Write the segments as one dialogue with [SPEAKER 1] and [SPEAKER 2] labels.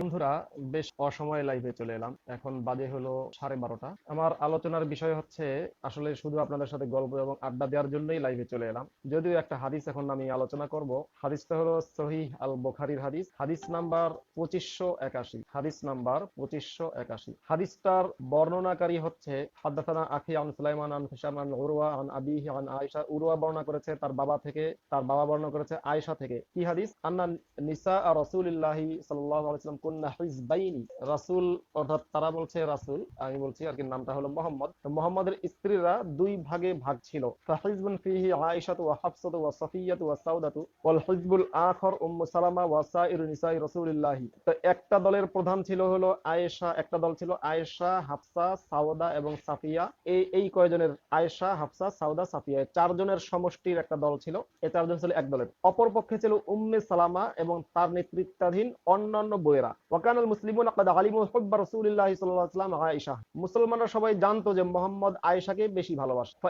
[SPEAKER 1] বন্ধুরা, বেশ অসময়ে লাইভে চলে এলাম। এখন বাজে হলো সাড়ে বারোটা। আমার আলোচনার বিষয় হচ্ছে, আসলে শুধু আপনাদের সাথে গল্প এবং আড্ডা দেওয়ার জন্যই লাইভে চলে এলাম। যদিও একটা হাদিস এখন আমি আলোচনা করব। হাদিসটা হলো সহিহ আল বোখারির হাদিস। হাদিস নাম্বার পঁচিশশো একাশি। হাদিস নাম্বার পঁচিশশো একাশি। হাদিসটার বর্ণনাকারী হচ্ছে, হাদ্দাসানা আখি আন সুলাইমান আন হিসাম আন উরওয়া আন আবিহি আন আয়েশা। উরওয়া বর্ণনা করেছে তার বাবা থেকে, তার বাবা বর্ণনা করেছে আয়েশা থেকে। কি হাদিস? আন্না নিসা আর রাসূলুল্লাহি সাল্লাল্লাহু আলাইহি ওয়াসাল্লাম রাসূল, অর্থাৎ তারা বলছে রাসূল, আমি বলছি আর কি নামটা হলো মোহাম্মদ। মোহাম্মদের স্ত্রীরা দুই ভাগে ভাগ ছিল। একটা দলের প্রধান ছিল হলো আয়েশা, একটা দল ছিল আয়েশা, হাফসা সাউদা এবং সাফিয়া। এই এই কয়জনের আয়েশা, হাফসা সাউদা সাফিয়া চারজনের সমষ্টির একটা দল ছিল। এই চারজন ছিল এক দলের। অপর পক্ষে ছিল উম্মে সালামা এবং তার নেতৃত্বাধীন অন্যান্য বইয়েরা। সবাই জানতো যে আয়েশাকে বেশি ভালোবাসে।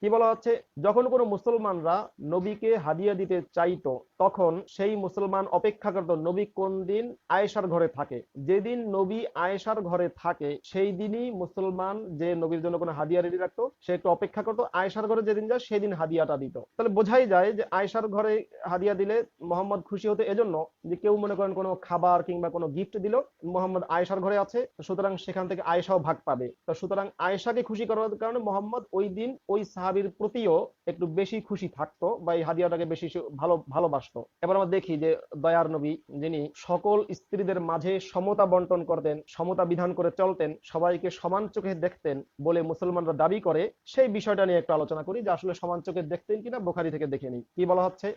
[SPEAKER 1] কি বলা হচ্ছে? যখন কোনো মুসলমানরা নবীকে হাদিয়া দিতে চাইতো, তখন সেই মুসলমান অপেক্ষা করত নবী কোন দিন আয়েশার ঘরে থাকে। যেদিন নবী আয়েশার ঘরে থাকে, সেই দিনই মুসলমান যে নবীর জন্য কোনো হাদিয়া রেডি রাখতো, সে একটু অপেক্ষা করতো, আয়েশার ঘরে যেদিন যায় সেদিন হাদিয়াটা দিত। তাহলে বোঝাই যায় যে আয়েশার ঘরে হাদিয়া দিলে মোহাম্মদ খুশি হতো এজন্য যে কেউ মনে করেন কোনো খাবার কিংবা কোনো গিফট দিল, মোহাম্মদ আয়েশার ঘরে আছে সুতরাং সেখান থেকে আয়েশাও ভাগ পাবে। তো সুতরাং আয়েশাকে খুশি করার কারণে মোহাম্মদ ওই দিন ওই সাহাবির প্রতিও একটু বেশি খুশি থাকতো বা এই হাদিয়াটাকে বেশি ভালো, ভালোবাসতো। এবার আমরা দেখি যে দয়ার নবী যিনি সকল স্ত্রীদের মাঝে সমতা বন্টন করতেন, সমতা বিধান করে চলতেন, সবাইকে সমান চোখে দেখতেন বলে মুসলমানরা দাবি করে, সেই বিষয়টা নিয়ে একটু আলোচনা করি, যে আসলে সমান চোখে দেখতেন কিনা, বোখারি থেকে দেখে নিই। কি বলা হচ্ছে?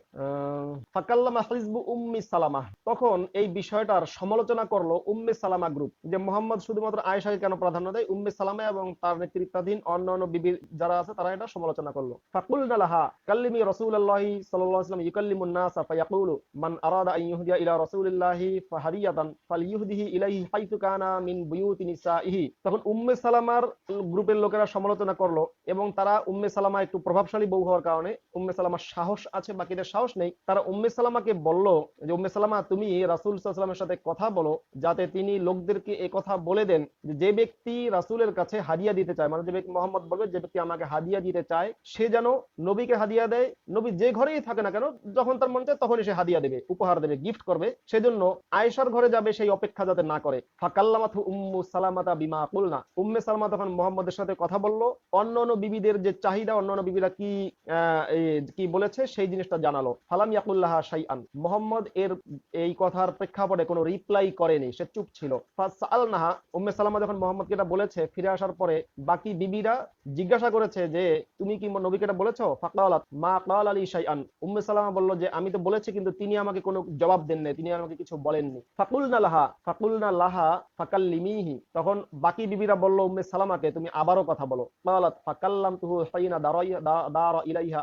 [SPEAKER 1] উম্মি সালামা। তখন এই বিষয়টার সমালোচনা করল উম্মে সালামা গ্রুপ, যে মোহাম্মদ শুধুমাত্র আয়েশাকে কেন প্রাধান্য দেয়? উম্মে সালামা এবং তার নেতৃত্বাধীন অন্যান্য বিবির যারা আছে, তারা এটা সমালোচনা করল। ফাকুলনা লাহা, কাল্লিমি নাসা ফায়াকুলু, মান আরাদা হাইতু কানা মিন নিসাইহি তখন উম্মে সালামার গ্রুপের লোকেরা সমালোচনা করল এবং তারা উম্মে সালামা একটু প্রভাবশালী বউ হওয়ার কারণে উম্মে সালামার সাহস আছে, বাকিদের সাহস নেই। তারা উম্মে সালামাকে বলল যে, উম্মে সালামা, তুমি রাসূল সাল্লাল্লাহু সাথে কথা বলো, যাতে তিনি লোকদেরকে এই কথা বলে দেন যে ব্যক্তি রাসূলের কাছে হাদিয়া দিতে চায় মানে যে ব্যক্তি মোহাম্মদ বলবে, যে ব্যক্তি আমাকে হাদিয়া দিতে চায়, সে যেন নবীকে হাদিয়া দেয়। নবী যে ঘরেই থাকে না কেন, যখন তার মন চায় তখনই সে হাদিয়া দেবে, উপহার দেবে গিফট করবে। সেজন্য আয়েশার ঘরে যাবে, সেই অপেক্ষা যাতে না করে। ফাকাল্লামাথু উম্মু সালামাতা বিমা কুলনা। উম্মে সালামা তখন মোহাম্মদের সাথে কথা বলল। অন্য অন্য বিবিদের যে চাহিদা, অন্য অন্য বিবিরা কি কি বলেছে সেই জিনিসটা জানালো। ফালাম ইয়াকুল্লাহ শাইআন। মোহাম্মদ এর এই কথার প্রেক্ষাপটে কোনো রিপ্লাই করেনি, সে চুপ ছিল। ফাসালনাহা, উম্মে সালামা যখন মোহাম্মদকে এটা বলেছে, ফিরে আসার পরে বাকি বিবিরা জিজ্ঞাসা করেছে যে, তুমি কি নবীকে এটা বলেছ? ফাকালাত, মা কাল আলী শাইআন। উম্মে সালামা বলল যে, আমি তো বলেছি, কিন্তু তিনি আমাকে কোনো জবাব দেন নাই, তিনি আমাকে কিছু বলেননি। ফাকুলনা লাহা ফাকুলনা লাহা ফাকাল্লিমিহি। তখন বাকি বিবিরা বলল, উম্মে সালামাকে তুমি আবারও কথা বলো। হাইনা দারাইয়া দারা ইলাইহা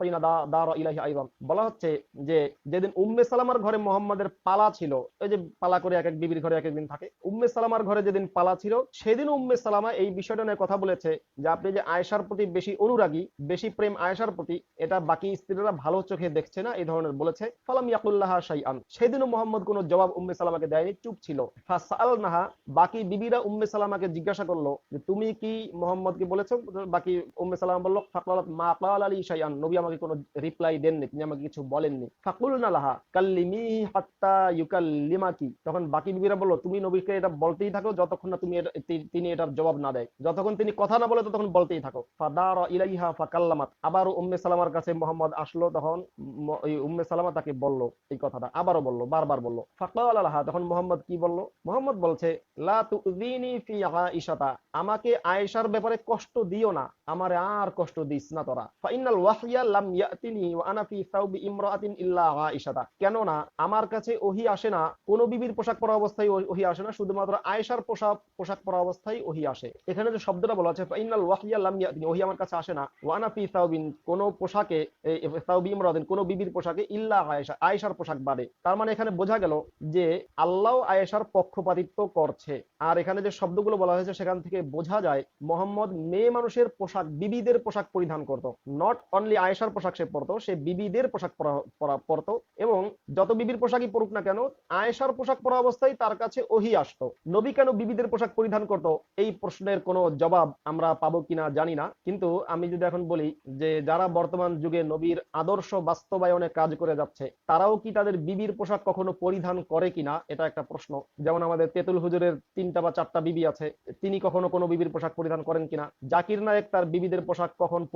[SPEAKER 1] হাইনা দারা ইলাইহা আইদান। বলা হচ্ছে যে, যেদিন উম্মে সালামার ঘরে মোহাম্মদের পালা ছিল যে পালা করে এক এক বিবির ঘরে এক একদিন থাকে, উম্মে সালামার ঘরে যেদিন পালা ছিল, সেদিন উম্মে সালামা এই বিষয়টা নিয়ে কথা বলেছে যে, আপনি যে আয়েশার প্রতি বেশি অনুরাগী, বেশি প্রেম আয়েশার প্রতি, এটা বাকি স্ত্রীরা ভালো চোখে দেখছে না? এই ধরনের বলেছে। ফালাম ইয়াকুল্লাহ শাইআন। সেদিনও মোহাম্মদ কোনো জবাব উম্মে সালামাকে দেয়নি, চুপ ছিল। ফাসালনাহা বাকি বিবিরা উম্মে সালামাকে জিজ্ঞাসা করল যে, তুমি কি মোহাম্মদকে বলেছ? বাকি উম্মে সালামা বলল, ফাকলাত মা কাল আলী শাইআন। নবী আমাকে কোনো রিপ্লাই দেননি, তিনি আমাকে কিছু বলেননি। ফাকুলনা লাহা কাল্লিমিহি হাত্তা ইউকাল্লিমাকি। তখন বাকি বিবিরা বলল, তুমি নবীকে এটা বলতেই থাকো যতক্ষণ না তুমি তিনি এটার জবাব না দেয়। যতক্ষণ তিনি কথা না বলে ততক্ষণ বলতেই থাকো। ফাদার ইলাইহা ফাকাল্লামাত। আবার উম্মে সালামার কাছে মোহাম্মদ আসলো তখন উম্মে সালামা তাকে বলল এই কথাটা, আবারও বলল, বারবার বলল। ফাকাল আলাহা তখন মোহাম্মদ কি বলল? মোহাম্মদ বলছে, লা তুযিনি ফি আয়েশাতা, আমাকে আয়েশার ব্যাপারে কষ্ট দিও না, আমারে আর কষ্ট দিস না তোরা। ফাইনাল ওয়াহিয়া লাম ইয়াতিনি ওয়া আনা ফি সাউবি ইমরাআতিন ইল্লা আয়েশাতা। কেন না আমার কাছে ওহি আসে না, কোন বিবির পোশাক পরা অবস্থায় ওহি আসে না, শুধুমাত্র আয়েশার পোশাক পোশাক পরা অবস্থায় ওহি আসে। এখানে যে শব্দটা বলা আছে ফাইনাল ওয়াহিয়া লাম ইয়াতিনি, ওহি আমার কাছে আসে না, ওয়া আনা ফি সাউবিন, কোন পোশাকে সাউবি ইমরাআতিন কোন বিবির পোশাকে ইল্লা আয়েশা আয়েশার পোশাক বাদে। তার মানে এখানে বোঝা গেল যে আল্লাহ আয়েশার পক্ষপাতিত্ব করছে। আর এখানে যে শব্দগুলো বলা হয়েছে হয়েছে, সেখান থেকে বোঝা যায় মোহাম্মদ মেয়ে মানুষের পোশাক, বিবিদের পোশাক পরিধান করত। নট অনলি আয়েশার পোশাক সে পরতো, সে বিবিদের পোশাক পরা- পরা- এবং যত বিবির পোশাকই পরুক না কেন, আয়েশার পোশাক পরা অবস্থায় তার কাছে ওহি আসতো। নবী কেন বিবিদের পোশাক পরিধান করত? এই প্রশ্নের কোনো জবাব আমরা পাবো কিনা জানি না। কিন্তু আমি যদি এখন বলি যে, যারা বর্তমান যুগে নবীর আদর্শ বাস্তবায়নে কাজ করে যাচ্ছে, তারাও কি তাদের বিবির পোশাক কখনো পরিধান করে কিনা, এটা একটা প্রশ্ন। যেমন আমাদের তেতুল হুজুরের তিনটা বা চারটা বিবি আছে তিনি কখনো কোনো বিবির পোশাক পরিধান করেন কিনা? জাকির নায়েক তার বিবিদের পোশাক কখন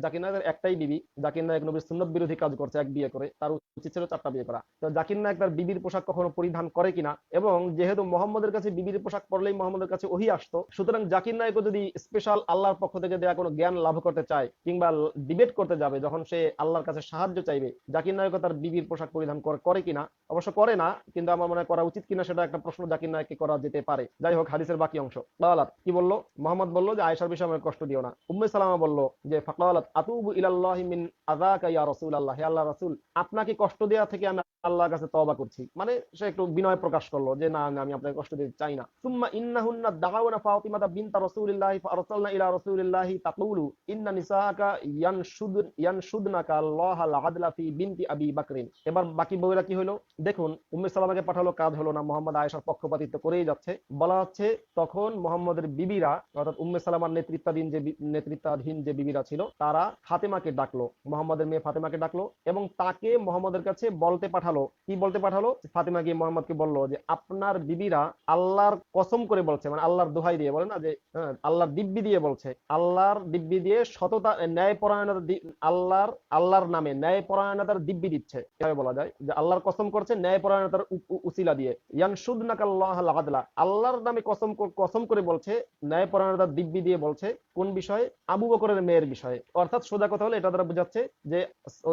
[SPEAKER 1] জাকির নায়েকের একটাই বিবি, জাকির নায়েক নবীর সুন্নত বিরোধী কাজ করছে এক বিয়ে করে, তার উচিত ছিল চারটা বিয়ে করা। তো জাকির নায়েক তার বিবির পোশাক কখনো পরিধান করে কিনা? এবং যেহেতু মোহাম্মদের কাছে বিবির পোশাক পরলেই মোহাম্মদের কাছে ওহি আসতো, সুতরাং জাকির নায়েকও যদি স্পেশাল আল্লাহর পক্ষ থেকে দেয়া কোনো জ্ঞান লাভ করতে চায় কিংবা ডিবেট করতে যাবে, যখন সে আল্লাহর কাছে সাহায্য চাইবে, জাকির নায়কও তার বিবির পোশাক পরিধান করে- কিনা? অবশ্য করে না, কিন্তু আমার মনে করা উচিত কিনা সেটা একটা প্রশ্ন জাকির নায়ককে করা যেতে পারে। যাই হোক, হাদিসের বাকি অংশ। ফাকালাত কি বলল? মোহাম্মদ বলল যে, আয়েশার বিষয়ে আমাকে কষ্ট দিও না। উম্মে সালামা বলল যে, ফাকালাত, আতুবু ইলাল্লাহি মিন আযাকা ইয়া রাসূলুল্লাহ। হে আল্লাহ রাসূল, আপনাকে কষ্ট দেওয়া থেকে আমি আল্লাহর কাছে তওবা করছি। মানে সে একটু বিনয় প্রকাশ করল যে, না আমি আপনাকে কষ্ট দিতে চাই না। সুম্মা ইন্নাহুন্না দাগাওনা ফাতিমাতা বিনতা রাসূলিল্লাহি ফারসালনা ইলা রাসূলিল্লাহি তাকুলু, ইন্না নিসাআকা ইয়ানশুদ, ইয়ানশুদনাকা আল্লাহাল আদলা ফি বিনতি আবি বকরিন। এবার বাকি বউরা কি হলো? দেখুন, উম্মে সালামাকে পাঠালো কাজ হলো না, মোহাম্মদ আয়েশার পক্ষপাতিত্ব করেই যাচ্ছে। বলা হচ্ছে, তখন মোহাম্মদের বিবিরা, অর্থাৎ উম্মে সালামার নেতৃত্বাধীন যে নেতৃত্বাধীন যে বিবিরা ছিল, তারা ফাতেমাকে ডাকলো। মোহাম্মদের মেয়ে ফাতেমাকে ডাকলো এবং তাকে মোহাম্মদের কাছে বলতে পাঠালো কি বলতে পাঠালো? ফাতেমা গিয়ে মোহাম্মদকে বলল যে আপনার বিবিরা আল্লাহর কসম করে বলছে মানে আল্লাহর দোহাই দিয়ে বলে না যে হ্যাঁ, আল্লাহর দিব্যি দিয়ে বলছে। আল্লাহর দিব্যি দিয়ে সততা ন্যায় পরায়ণতা আল্লাহর আল্লাহর নামে ন্যায় পরায়ণতার দিব্যি দিচ্ছে। এভাবে বলা যায় যে আল্লাহর কসম করছে ন্যায় পরায়ণতার উসিলা দিয়ে। ইয়ানসুদনাকাল্লাহ আদলা আল্লাহর নামে কসম কসম করে বলছে ন্যায় পরায়ণতার দিব্যি দিয়ে বলছে। কোন বিষয়ে? আবু বকরের মেয়ের বিষয়ে। অর্থাৎ সোজা কথা হলো, এটা দ্বারা বোঝাচ্ছে যে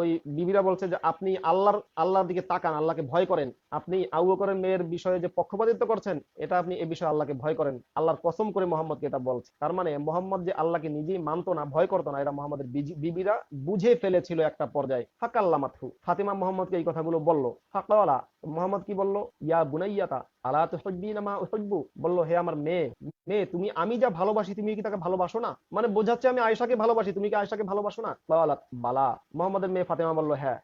[SPEAKER 1] ওই বিবিরা বলছে যে আপনি আল্লাহর আল্লাহর দিকে তাকান, আল্লাহকে ভয় করেন। আপনি আবু বকরের মেয়ের বিষয়ে যে পক্ষপাতিত্ব করছেন, এটা আপনি এ বিষয়ে আল্লাহকে ভয় করেন। আল্লাহর কসম করে মোহাম্মদকে এটা বলছে। তার মানে মোহাম্মদ যে আল্লাহকে নিজেই মানতো না, ভয় করতো না, এটা মোহাম্মদের বিবিরা বুঝে ফেলেছিল একটা পর্যায়ে। ফাকাল্লা মাথু ফাতিমা মোহাম্মদকে এই কথাগুলো বলল। ফাকাওয়ালা। মোহাম্মদ কি বলল? ইয়া বুনাইয়াতা। আলা হে আমার মেয়ে মেয়ে, তুমি, আমি যা ভালোবাসি, তুমি কি তাকে ভালোবাসো না? মানে বোঝাচ্ছে আমি ভালোবাসি, তুমি কি ভালোবাসো না? বালা। মোহাম্মদের মেয়ে ফাতেমা হ্যাঁ।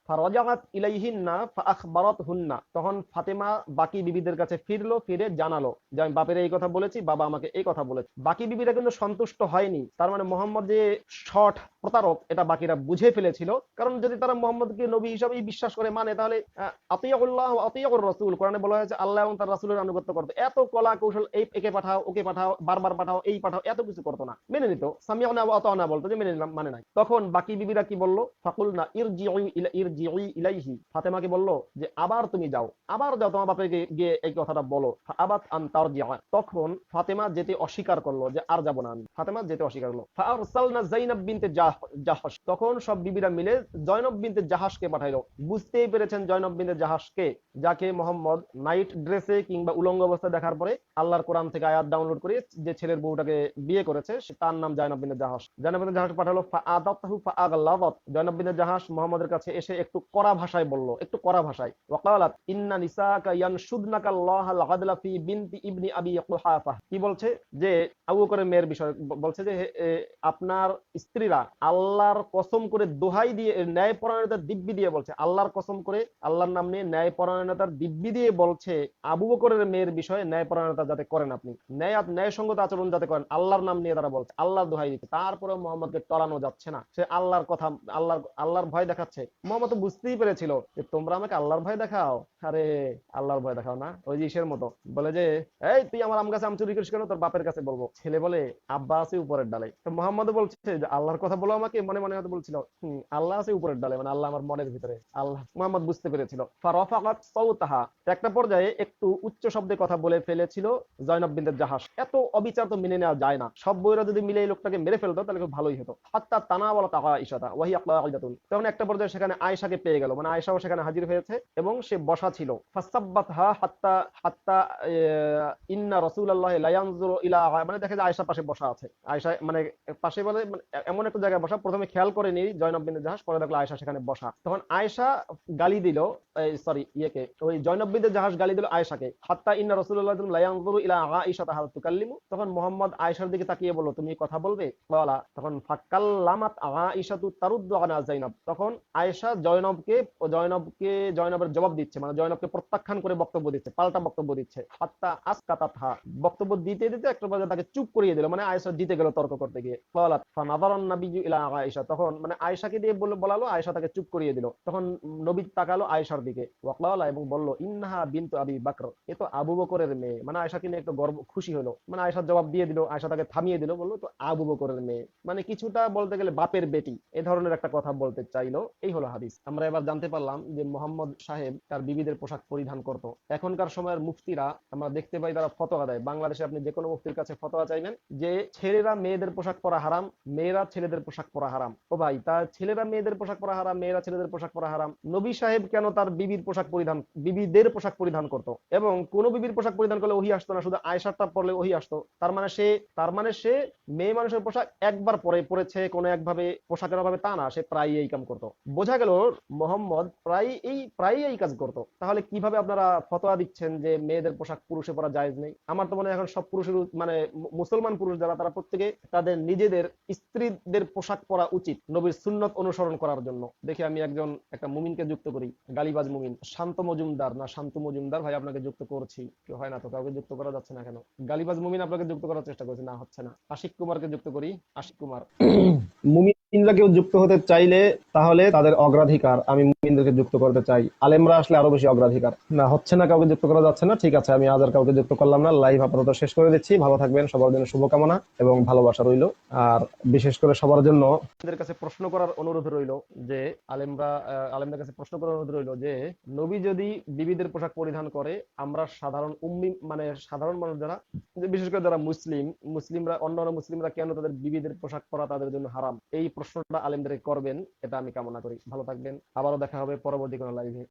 [SPEAKER 1] তখন ফাতেমা বাকি বিবিদের কাছে ফিরলো, ফিরে জানালো যে, আমি বাপের এই কথা বলেছি, বাবা আমাকে এই কথা বলেছে। বাকি বিবিরা কিন্তু সন্তুষ্ট হয়নি। তার মানে মোহাম্মদ যে শর্ট প্রতারক, এটা বাকিরা বুঝে ফেলেছিল। কারণ যদি তারা মোহাম্মদকে নবী হিসাবেই বিশ্বাস করে মানে তাহলে আতিয়াউল্লাহ আতিয়াউর রাসূল। কোরআনে বলা হয়েছে, আল্লাহ এবং তার রাসূলের আনুগত্য করতে। এত কলা কৌশল এই একে পাঠাও, ওকে পাঠাও, বারবার পাঠাও, এই পাঠাও, এত কিছু করতো না। মেনে নিত। সামিয়ানা ওয়া আতানা বলতো যে, মেনে নিলাম মানে নাই। তখন বাকি বিবিরা কি বলল? ফাকুলনা ইরজিউ ইলা, ইরজিউ ইলাইহি। ফাতেমাকে বলল যে, আবার তুমি যাও। আবার যাও, তোমার বাপে গিয়ে এই কথাটা বলো। আবাত আন তারজিআ তখন ফাতেমা যেতে অস্বীকার করল যে, আর যাব না আমি। ফাতেমা যেতে অস্বীকার করল। ফাআরসালনা যায়নাব বিনতে জাহ- জাহাশ। তখন সব বিবিরা মিলে জয়নব বিনতে জাহাজকে পাঠাইলো। বুঝতেই পেরেছেন জয়নব বিনতে জাহাজকে যাকে মোহাম্মদ নাইট ড্রেসে কিংবা উলঙ্গ অবস্থায় দেখার পরে আল্লাহর কোরআন থেকে আয়াত ডাউনলোড করে যে ছেলের বউটাকে বিয়ে করেছে তার নাম জয়নব জাহাজ জয়নব জাহাজ পাঠালো, ফাআদাতাহু ফাআগলাযাত জয়নব বিনতে জাহাজ মোহাম্মদের কাছে এসে একটু কড়া ভাষায় বলল, একটু কড়া ভাষায়, ওয়াকালাত ইন্না নিসাকা ইয়ানশুদনাকা আল্লাহাল আদলা ফি বিনতি ইবনি আবি কুহাফা কি বলছে? যে আবু বকরের মেয়ের বিষয় বলছে যে আপনার স্ত্রীরা আল্লাহর কসম করে দোহাই দিয়ে ন্যায় পরায়ণতার দিব্যি দিয়ে বলছে। আল্লাহর কসম করে আল্লাহর নাম নিয়ে ন্যায় পরায়ণতার দিব্যি দিয়ে বলছে আবু বকরের মেয়ের বিষয়ে ন্যায় পরায়ণতা যাতে করেন আপনি। ন্যায় ন্যায়সঙ্গত আচরণ যাতে করেন, আল্লাহর নাম নিয়ে তারা বলছে, আল্লাহর দোহাই দিচ্ছে। তারপরে মোহাম্মদকে টলানো যাচ্ছে না। সে আল্লাহর কথা, আল্লাহর আল্লাহর ভয় দেখাচ্ছে। মোহাম্মদ তো বুঝতেই পেরেছিল যে তোমরা আমাকে আল্লাহর ভয় দেখাও। আরে, আল্লাহর ভয় দেখাও না। ওই যে ইসের মতো। বলে যে, এই, তুই আমার আম গাছে আম চুরি করিস কেন? তোর বাপের কাছে বলব। ছেলে বলে, আব্বা আছে উপরের ডালে। তো মোহাম্মদ বলছে যে, আল্লাহর কথা বলো আমাকে। মনে মনে হয়তো বলছিল আল্লাহ আছে উপরের ডালে। মানে আল্লাহ আমার মনের ভিতরে। আল্লাহ, মোহাম্মদ বুঝতে পেরেছিল। ফারাফাকাত সাউতাহা। একটা পর্যায়ে একটু উচ্চ শব্দে কথা বলে ফেলেছিল জয়নব বিনদের জাহাজ। এত অবিচার তো মেনে নেওয়া যায় না। সব বইরা যদি মিলে এই লোকটাকে মেরে ফেলতো, তাহলে খুব ভালোই হতো। হাত্তা তানা বলা তাকা ইশাতা, ওয়াহি আইদাতুন তখন একটা পর্যায়ে সেখানে আয়েশাকে পেয়ে গেল। মানে আয়েশাও সেখানে হাজির হয়েছে এবং সে বসা ছিল। ফাসাব্বাতহা হাত্তা হাত্তা ইন্না রাসূলুল্লাহ লা ইয়ানজুরু ইলা মানে দেখা আয়েশা পাশে বসা আছে। আয়েশা মানে পাশে বলে মানে এমন একটা জায়গায় বসা। প্রথমে খেয়াল করে নি জয়নব বিন জাহাজ, পরে দেখল আয়েশা সেখানে বসা। তখন আয়েশা গালি দিল সরি ইয়েকে, ওই জয়নব জাহাজ গালি দিল আয়েশাকে। হাত্তা ইন্না রাসূলুল্লাহ লা ইলা আয়েশা তাহাল তুকাল্লিমু। তখন মোহাম্মদ আয়েশার দিকে তাকিয়ে বলল, তুমি কথা বলবে? বলা তখন ফাক্কাল্লামাত আয়েশা তু তারুদ্দু আনা জাইনাব তখন আয়েশা জয়নবকে জয়নবকে, জয়নবের জবাব দিচ্ছে মানে জয়নবকে প্রত্যাখ্যান করে বক্তব্য দিচ্ছে, পাল্টা বক্তব্য দিচ্ছে। হাত্তা আসকাতাতহা, বক্তব্য দিতে দিতে একটা পর্যায়ে তাকে চুপ করিয়ে দিল মানে আয়েশা জিতে গেল তর্ক করতে গিয়ে। বলা ফানাদারান নাবিয়্যু ইলা আয়েশা। তখন মানে আয়েশাকে দিয়ে বলে, বলালো, আয়েশা তাকে চুপ করিয়ে দিল। তখন নবী তাকালো আয়েশার দিকে ওয়াকলালা এবং বলল, ইন্নাহা বিনতু আবি বাকর। এ তো আবু বকরের মেয়ে। মানে আয়েশাকে নিয়ে একটু গর্ব, খুশি হলো। মানে আয়েশার জবাব দিয়ে দিল, আয়েশা তাকে থামিয়ে দিল। বলল, তো আবু বকরের মেয়ে। মানে কিছুটা বলতে গেলে বাপের বেটি। এ ধরনের একটা কথা বলতে চাইলো। এই হলো হাদিস। আমরা এবার জানতে পারলাম যে মোহাম্মদ সাহেব তার বিবিদের পোশাক পরিধান করত। এখনকার সময়ের মুফতিরা, আমরা দেখতে পাই তারা ফতোয়া দেয়। বাংলাদেশে আপনি যে কোনো মুফতির কাছে ফতোয়া চাইবেন যে, ছেলেরা মেয়েদের পোশাক পরা হারাম, মেয়েরা ছেলেদের পোশাক পরা হারাম। ও ভাই, তার ছেলেরা মেয়েদের পোশাক পরা হারাম, মেয়েরা ছেলেদের পোশাক পরা হারাম। নবী সাহেব কেন তার বিবির পোশাক পরিধান, বিবিদের পোশাক পরিধান করত। এবং কোন বিবির পোশাক পরিধান করলে ওহি আসতো না, শুধু আয়সারটা পরলে ওহি আসতো। তার মানে সে, তার মানে সে মেয়ে মানুষের পোশাক একবার পরে, পরেছে কোনো একভাবে, পোশাকের অভাবে তা না, সে প্রায় এই কাম করতো। বোঝা গেল মোহাম্মদ প্রায় এই প্রায় এই কাজ করতো। তাহলে কীভাবে আপনারা ফতোয়া দিচ্ছেন যে মেয়েদের পোশাক পুরুষে পরা জায়েজ নেই? আমার তো মনে হয় এখন সব পুরুষের মানে মুসলমান পুরুষ যারা, তারা প্রত্যেকে তাদের নিজেদের স্ত্রীদের পোশাক পরা উচিত নবীর সুন্নত অনুসরণ করার জন্য। দেখি আমি একজন, একটা মুমিনকে যুক্ত করি, গালিবাজ মুমিন শান্ত মজুমদার না শান্ত মজুমদার, ভাই, আপনাকে যুক্ত করছি। কেউ হয় না তো, কাউকে যুক্ত করা যাচ্ছে না কেন? গালিবাজ মুমিন আপনাকে যুক্ত করার চেষ্টা করছি, না, হচ্ছে না। আশিক কুমারকে যুক্ত করি। আশিক কুমার।
[SPEAKER 2] মুমিনরা কেউ যুক্ত হতে চাইলে তাহলে তাদের অগ্রাধিকার আমি মুমিনদেরকে যুক্ত করতে চাই। আলেমরা আসলে আরও বেশি অগ্রাধিকার। না, হচ্ছে না কাউকে যুক্ত করা যাচ্ছে না, ঠিক আছে, আমি আজ আর কাউকে যুক্ত করলাম না। লাইভ আপাতত শেষ করে দিচ্ছি। ভালো থাকবেন, সবার জন্য শুভকামনা এবং ভালোবাসা রইল। আর বিশেষ করে সবার জন্য
[SPEAKER 1] আমাদের কাছে প্রশ্ন করার অনুরোধ রইল যে, আলেমরা আলেমদের কাছে প্রশ্ন করার অনুরোধ রইল যে, নবী যদি বিবিদের পোশাক পরিধান করে, আমরা সাধারণ উম্মি মানে সাধারণ মানুষ যারা বিশেষ করে যারা মুসলিম, মুসলিমরা, অন্যান্য মুসলিমরা কেন তাদের বিবিদের পোশাক পরা তাদের জন্য হারাম? এই প্রশ্নটা আলেমদের করবেন। এটা আমি কামনা করি। ভালো থাকবেন। আবারও দেখা হবে পরবর্তী কোনো লাইভে